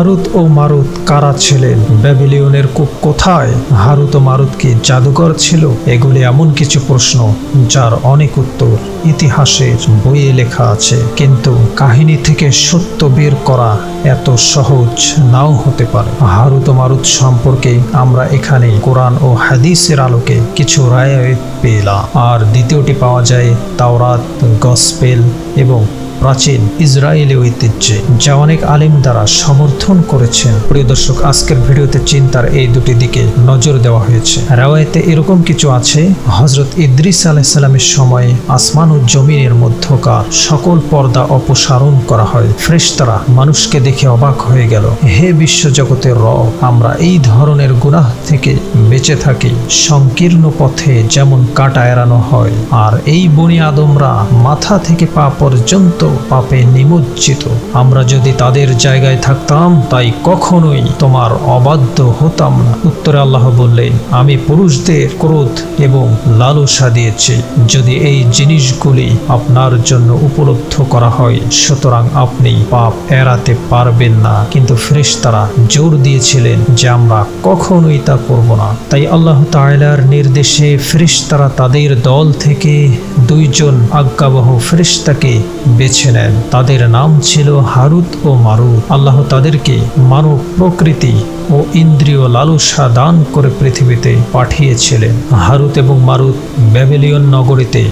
হারুত ও মারুত কারা ছিলেন? ব্যাবিলিয়নের কূপ কোথায়? হারুত ও মারুত কি জাদুকর ছিল? এগুলি এমন কিছু প্রশ্ন যার অনেক উত্তর ইতিহাসের বইয়ে লেখা আছে। কিন্তু কাহিনী থেকে সত্য বের করা এত সহজ নাও হতে পারে। হারুত ও মারুত সম্পর্কে আমরা এখানে কোরআন ও হাদিসের আলোকে কিছু রায় পেলাম। আর দ্বিতীয়টি পাওয়া যায় তাওরাত, গসপেল এবং প্রাচীন ইসরায়েলি ঐতিহ্যে, যা অনেক আলিম দ্বারা সমর্থন করেছেন। প্রিয় দর্শক, আজকের ভিডিওতে চিন্তার এই দুটি দিকে নজর দেওয়া হয়েছে। রাওয়ায়তে এরকম কিছু আছে? হজরত ইদ্রিস আলাইসাল্লামের সময়ে আসমান ও জমিনের মধ্যকার সকল পর্দা অপসারণ করা হয়। ফ্রেশতারা মানুষকে দেখে অবাক হয়ে গেল। হে বিশ্বজগতের র আমরা এই ধরনের গুনাহ থেকে বেঁচে থাকি। সংকীর্ণ পথে যেমন কাটা এড়ানো হয়, আর এই বনি আদমরা মাথা থেকে পা পর্যন্ত পাপে নিমজ্জিত। আমরা যদি তাদের জায়গায় থাকতাম, তাই কখনোই তোমার অবাধ্য হতাম না। উত্তরে আল্লাহ বললেন, আমি পুরুষদের ক্রোধ এবং লালসা দিয়েছি। যদি এই জিনিসগুলি আপনার জন্য উপলব্ধ করা হয়, সুতরাং আপনি পাপ এড়াতে পারবেন না। কিন্তু ফেরেশতারা জোর দিয়েছিলেন যে আমরা কখনোই তা করব না। তাই আল্লাহ তাআলার নির্দেশে ফেরেশতারা তাদের দল থেকে দুইজন আজ্ঞাবহ ফেরেশতাকে বেছে নেন তাদের নাম ছিল হারুত ও মারুত। আল্লাহ তাদেরকে মানব প্রকৃতি ও ইন্দ্রিয় লালসা দান করে পৃথিবীতে পাঠিয়েছিলেন। হারুত এবং মারুত ব্যাবিলিয়ন নগরীতে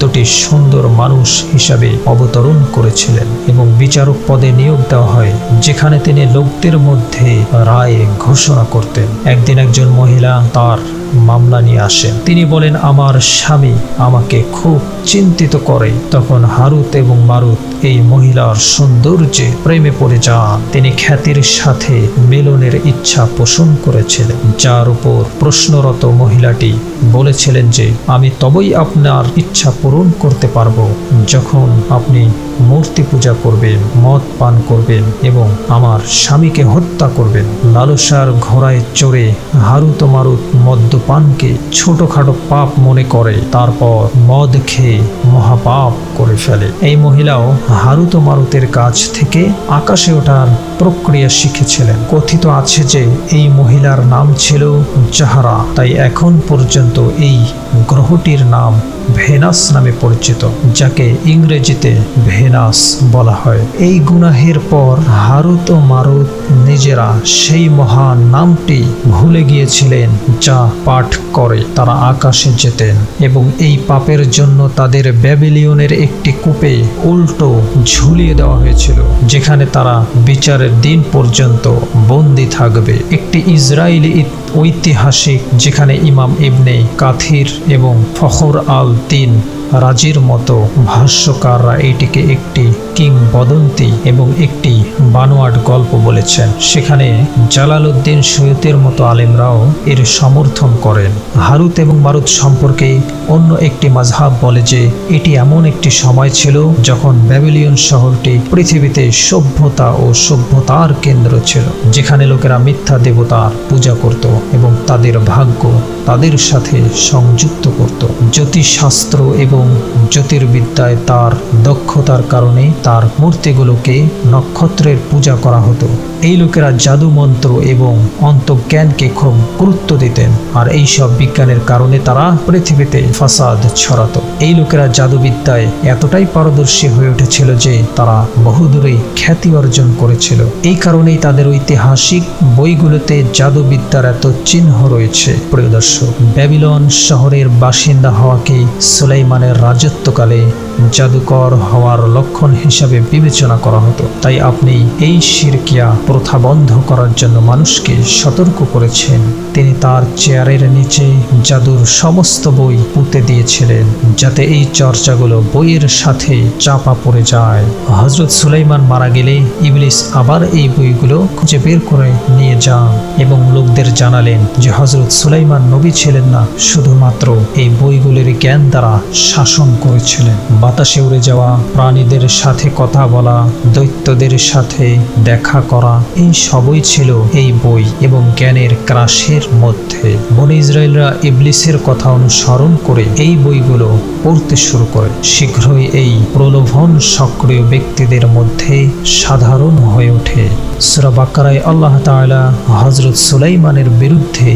দুটি সুন্দর মানুষ হিসাবে অবতরণ করেছিলেন এবং বিচারক পদে নিয়োগ দেওয়া হয়, যেখানে তিনি লোকদের মধ্যে রায় ঘোষণা করতেন। একদিন একজন মহিলা তার মামলা নিয়ে আসেন তিনি বলেন, আমার স্বামী আমাকে খুব চিন্তিত করে। তখন হারুত এবং মারুত এই মহিলার সৌন্দর্যে প্রেমে পড়ে যান। তিনি খ্যাতির সাথে মিলনের ইচ্ছা পোষণ করেছিলেন। যার উপর প্রশ্নরত মহিলাটি বলেছিলেন যে, আমি তবেই আপনার ইচ্ছা পূরণ করতে পারব। যখন আপনি মূর্তি পূজা করবেন, মদ পান করবেন এবং আমার স্বামীকে হত্যা করবেন। লালসার ঘোড়ায় চড়ে হারুত মারুত মদ্যপানকে ছোটখাটো পাপ মনে করে। তারপর মদ খেয়ে মহাপাপ করে ফেলে। এই মহিলাও হারুত মারুতের কাছ থেকে আকাশে ওঠার প্রক্রিয়া শিখেছিলেন। কথিত আছে যে এই মহিলার নাম ছিল জাহারা। তাই এখন পর্যন্ত এই গ্রহটির নাম ভেনাস নামে পরিচিত, যাকে ইংরেজিতে ভেনাস বলা হয়। এই গুনাহের পর হারুত ও মারুত নিজেরা সেই মহান নামটি ভুলে গিয়েছিলেন যা পাঠ করে তারা আকাশে যেতেন এবং এই পাপের জন্য তাদের ব্যাবিলিয়নের একটি কূপে উল্টো ঝুলিয়ে দেওয়া হয়েছিল, যেখানে তারা বিচারের দিন পর্যন্ত বন্দি থাকবে। একটি ইসরায়েলি ঐতিহাসিক, যেখানে ইমাম ইবনে কাথির এবং ফখর আল তিন রাজির মতো ভাষ্যকাররা এটিকে একটি কিংবদন্তি এবং একটি বানোয়াট গল্প বলেছেন। সেখানে জালালউদ্দিন সৈয়দের মতো আলেমরাও এর সমর্থন করেন। হারুত এবং মারুত সম্পর্কে অন্য একটি মাঝহাব বলে যে, এটি এমন একটি সময় ছিল যখন ব্যাবিলিয়ন শহরটি পৃথিবীতে সভ্যতা ও সভ্যতার কেন্দ্র ছিল, যেখানে লোকেরা মিথ্যা দেবতার পূজা করত এবং তাদের ভাগ্য তাদের সাথে সংযুক্ত করত। জ্যোতিষশাস্ত্র এবং জ্যোতির্বিদ্যায় তার দক্ষতার কারণে তার মূর্তিগুলোকে নক্ষত্রের পূজা করা হতো। এই লোকেরা জাদু মন্ত্র এবং অন্তজ্ঞানকে খুব গুরুত্ব দিতেন আর এই সব বিজ্ঞানের কারণে তারা পৃথিবীতে ফাসাদ ছড়াতো। এই লোকেরা জাদুবিদ্যায় এতটাই পারদর্শী হয়ে উঠেছিল যে তারা বহুদূরে খ্যাতি অর্জন করেছিল। এই কারণেই তাদের ঐতিহাসিক বইগুলোতে জাদুবিদ্যার এত চিহ্ন রয়েছে। প্রিয় দর্শক, ব্যাবিলন শহরের বাসিন্দা হওয়াকে সুলাইমানের রাজত্বকালে জাদুকর হওয়ার লক্ষণ হিসাবে বিবেচনা করা হতো। তাই আপনি এই শিরকিয়া প্রথা বন্ধ করার জন্য মানুষকে সতর্ক করেছেন। তিনি তার চেয়ারের নিচে জাদুর সমস্ত বই পুঁতে দিয়েছিলেন, যাতে এই চর্চাগুলো বইয়ের সাথে চাপা পড়ে যায়। হজরত সুলাইমান মারা গেলে ইবলিস আবার এই বইগুলো খুঁজে বের করে নিয়ে যান এবং লোকদের জানালেন যে হজরত সুলাইমান নবী ছিলেন না, শুধুমাত্র এই বইগুলির জ্ঞান দ্বারা শাসন করেছিলেন। বাতাসে উড়ে যাওয়া প্রাণীদের সাথে কথা বলা, দৈত্যদের সাথে দেখা করা, এই সবই ছিল এই বই এবং জ্ঞানের ক্রাশের মধ্যে। বনে ইসরায়েলরা ইবলিসের কথা অনুসরণ করে এই বইগুলো পড়তে শুরু করে। শীঘ্রই এই প্রলোভন সক্রিয় ব্যক্তিদের মধ্যে সাধারণ হয়ে ওঠে। সুরা বাক্কারায় আল্লাহ তাআলা হজরত সুলাইমানের বিরুদ্ধে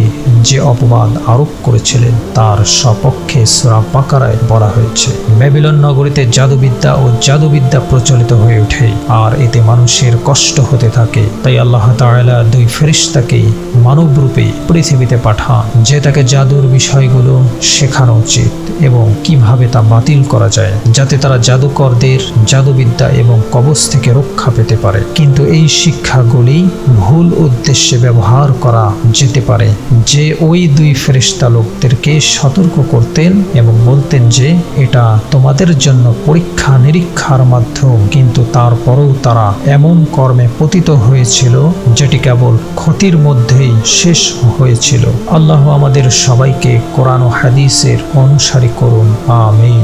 যে অপবাদ আরোপ করেছিলেন, তার সপক্ষে সুরা বাকারায় বলা হয়েছে ব্যাবিলন নগরীতে জাদুবিদ্যা ও জাদুবিদ্যা প্রচলিত হয়ে ওঠে আর এতে মানুষের কষ্ট হতে থাকে। তাই আল্লাহ তাআলা দুই ফেরিস্তাকে মানব রূপে পৃথিবীতে পাঠান, যে তাকে জাদুর বিষয়গুলো শেখানো উচিত এবং কীভাবে তা বাতিল করা যায়, যাতে তারা জাদুকরদের জাদুবিদ্যা এবং কবচ থেকে রক্ষা পেতে পারে। কিন্তু এই শিক্ষাগুলি ভুল উদ্দেশ্যে ব্যবহার করা যেতে পারে। যে ওই দুই ফেরিস্তা লোকদেরকে সতর্ক করতেন এবং বলতেন যে, এটা তোমাদের জন্য পরীক্ষা নিরীক্ষার মাধ্যম। কিন্তু তারপরেও তারা এমন কর্মে পতিত হয়েছিল যেটি কেবল ক্ষতির মধ্যেই শেষ হয়েছিল। আল্লাহ আমাদের সবাইকে কোরআন হাদিসের অনুসারী করুন। আমিন।